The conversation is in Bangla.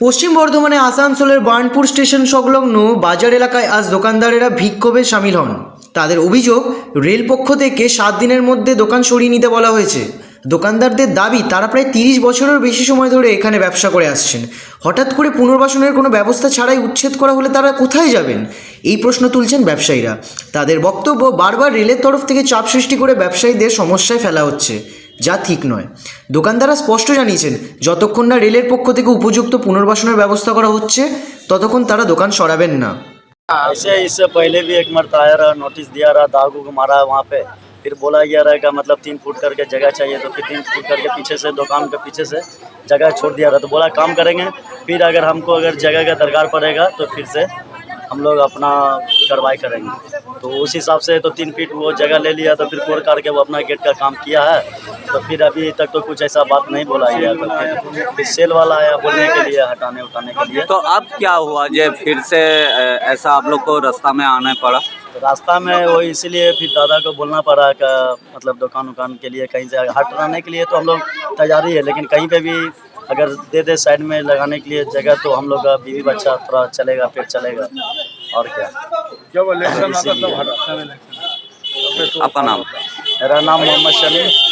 পশ্চিম বর্ধমানে আসানসোলের বার্নপুর স্টেশন সংলগ্ন বাজার এলাকায় আজ দোকানদারেরা বিক্ষোভে সামিল হন। তাদের অভিযোগ রেল পক্ষ থেকে সাত দিনের মধ্যে দোকান সরিয়ে নিতে বলা হয়েছে। দোকানদারদের দাবি, তারা প্রায় তিরিশ বছরের বেশি সময় ধরে এখানে ব্যবসা করে আসছেন। হঠাৎ করে পুনর্বাসনের কোনো ব্যবস্থা ছাড়াই উচ্ছেদ করা হলে তারা কোথায় যাবেন? এই প্রশ্ন তুলছেন ব্যবসায়ীরা। তাদের বক্তব্য বারবার রেলের তরফ থেকে চাপ সৃষ্টি করে ব্যবসায়ীদের সমস্যায় ফেলা হচ্ছে। যা ঠিক নয় দোকানদাররা স্পষ্ট জানিয়েছেন যতক্ষণ না রেলের পক্ষ থেকে উপযুক্ত পুনর্বাসনের ব্যবস্থা করা হচ্ছে ততক্ষণ তারা দোকান সরাবেন না ऐसे इससे पहले भी एक मरता आया रहा नोटिस दिया रहा दाग उग मारा वहाँ पे फिर बोला गया रहेगा मतलब तीन फुट करके जगह चाहिए तो फिर तीन फुट करके पीछे से दुकान के पीछे से जगह छोड़ दिया रहा तो बोला काम करेंगे फिर अगर हमको अगर जगह का दरकार पड़ेगा तो फिर से हम लोग अपना कार्रवाई करेंगे। तो उस हिसाब से तो तीन फीट वो जगह ले लिया तो फिर कोर काट के वो अपना गेट का काम किया है। तो फिर अभी तक तो कुछ ऐसा बात नहीं बोला गया तो फिर, फिर सेल वाला आया बोलने के लिए हटाने उठाने के लिए। तो अब क्या हुआ जे फिर से ऐसा आप लोग को रास्ता में आना पड़ा? तो रास्ता में वो इसीलिए फिर दादा को बोलना पड़ा कि मतलब दुकान उकान के लिए कहीं से हटाने के लिए तो हम लोग तैयारी है लेकिन कहीं पे भी अगर दे दे साइड में लगाने के लिए जगह तो हम लोग का बीवी बच्चा थोड़ा चलेगा फिर चलेगा और क्या। जब इलेक्शन आता। तब हटा। आपका नाम। मेरा नाम मोहम्मद शमी।